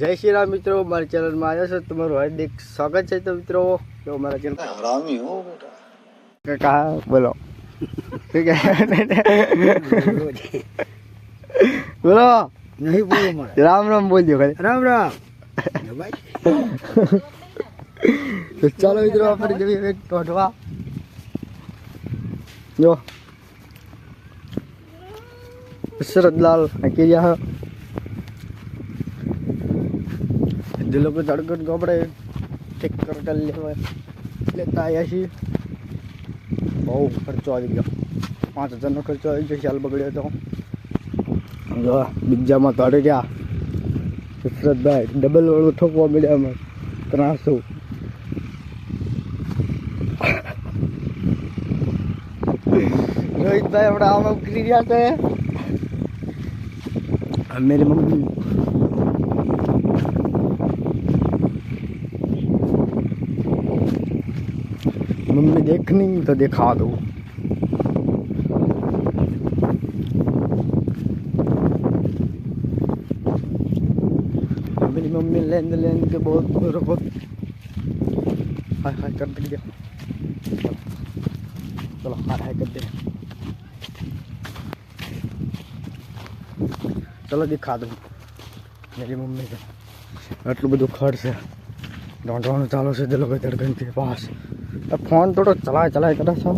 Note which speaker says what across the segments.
Speaker 1: જય શ્રી રામ મિત્રો મારી ચેનલમાં આવ્યા છો. તમારું હાર્દિક સ્વાગત છે તો મિત્રો. જો મારા ચેનલ
Speaker 2: હરામી હો બેટા.
Speaker 1: કાકા બોલો. બોલો.
Speaker 2: નહીં બોલો મારે
Speaker 1: રામ રામ બોલજો ખાલી.
Speaker 2: રામ રામ.
Speaker 1: તો ચાલો મિત્રો આપણે જઈએ એક ટોટવા જો. શરદલાલ કેરિયા જે લોકો તડકટ આપણે ઠીક કરતા લેવા લેતા આવ્યા છીએ. બહુ ખર્ચો આવી ગયો. પાંચ હજારનો ખર્ચો આવી ગયો ખ્યાલ બગડ્યો તો. જો, બીજામાં તડે ગયા સુરતભાઈ ડબલ વાળું ઠોકવા મળ્યા અમે ત્રાસો. રોહિતભાઈ, હમણાં આમ ઉકળી રહ્યા છે. આ મેરી મમ્મી मम्मी देखनी तो दिखा दो मेरी मम्मी लेन लेन के बहुत बहुत हाय हाय कर दिया चलो हाय हाय कर दे ચલો દેખા દઉં મારી મમ્મી તો આટલું બધું ખર્ચ છે ઢોંઢવાનું ચાલુ છે તે લોકો ધડકનથી પાસ આ ફોન થોડો ચલાય ચલાય કરે છે.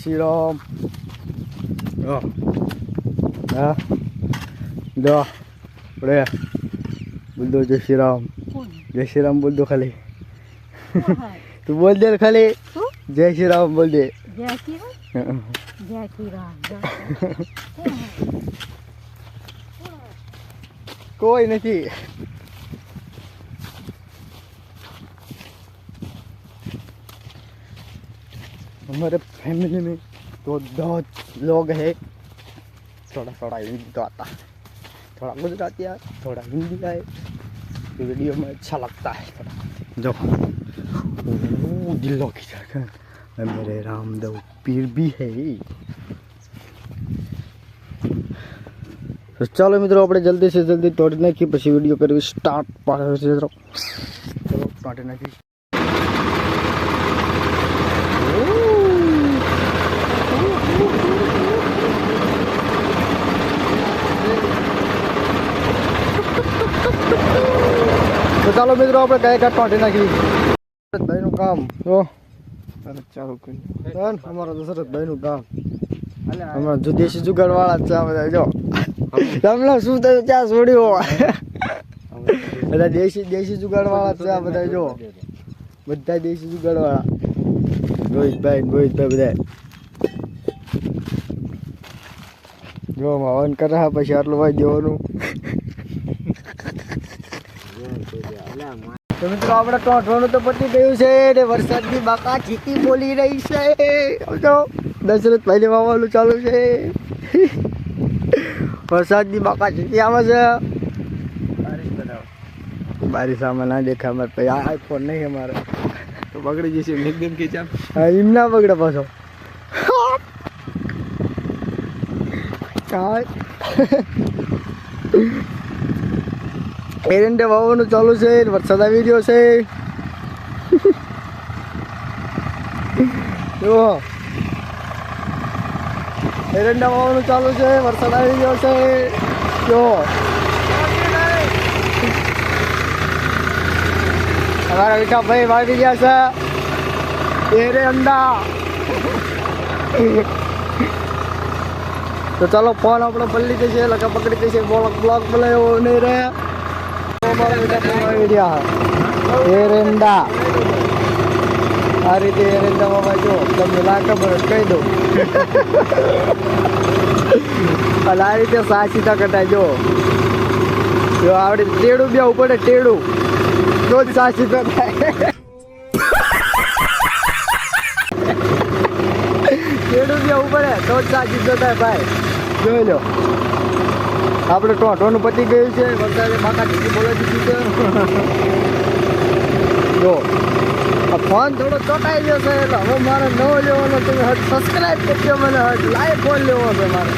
Speaker 1: શ્રી હા. દો પડે બોલ જય શ્રી રામ જય શ્રી રામ બોલ દો ખાલી તું બોલ દે ખાલી. જય શ્રી રામ બોલ દે.
Speaker 3: જય શ્રી રામ જય શ્રી રામ જય
Speaker 1: કોઈ નથી हमारे फैमिली में तो दो लोग हैं थोड़ा थोड़ा हिंदी तो आता है थोड़ा गुजराती है थोड़ा हिंदी है तो वीडियो में अच्छा लगता है थोड़ा जो ओ, दिलों की जगह मेरे रामदेव पीर भी है તો ચાલો મિત્રો આપણે જલ્દી સે જલ્દી તોડી નાખીએ પછી વિડીયો કરવી સ્ટાર્ટ પાડે છે મિત્રો ચલો તોડી નાખી તો ચાલો મિત્રો આપણે કયા કયા તોડી નાખી ભાઈનું કામ તો ચાલુ અમારા કામ હમણાં જો દેશી જુગાડ વાળા છે બધા જો. તમને શું થયું? ત્યાં છોડ્યું બધા દેશી દેશી જુગાડ વાળા છે આ બધા જો. બધા દેશી જુગાડ વાળા રોહિતભાઈ ને રોહિતભાઈ બધા જો હવન કરે પછી આટલું ભાઈ દેવાનું. તો મિત્રો આપણે ટોઠવાનું તો પતી ગયું છે ને વરસાદની બાકા ચીકી બોલી રહી છે. સમજો દશરથ ભાઈને વાવવાનું ચાલુ છે. વરસાદની બાકા ચીકી આવે છે. બારીશ આમાં ના દેખાય અમારે પછી આ ફોન નહીં અમારે.
Speaker 2: તો બગડી જશે. એકદમ ખીચા
Speaker 1: હા એમ ના બગડે પાછો. કાંઈ એરંડે વાવવાનું ચાલુ છે, વરસાદ આવી રહ્યો છે. જુઓ. એરંડા વાવવાનું ચાલુ છે, વરસાદ આવી રહ્યો છે. જુઓ. અમારા વિઠા વાવી ગયા છે. એરંડા તો ચાલો, ફોન આપણો પલ્લી જશે, લગા પકડી જશે બ્લોક બ્લોક બનાવ્યો નહીં રે. આ રીતે એરંડામાં ભાઈ જો, તમને ના ખબર હોય તો કહી દઉં. અને આ રીતે સાચી કટાય, જો. જો આવડે ટેડું બે પડે, ટેડું. તો જ સાચી થાય. ટેડું બે ઉપર તો જ સાચી થાય ભાઈ. જોઈ લો. આપણે ટોટોનું પતી ગયું છે. વરસાદે બાકા ચીકી બોલાવી દીધી છે. જો ફોન થોડો ચોટાઈ જશે એટલે હવે મારે નવો લેવાનો. તમે સબસ્ક્રાઈબ કરજો મને લાઈવ ફોન લેવો છે મારે.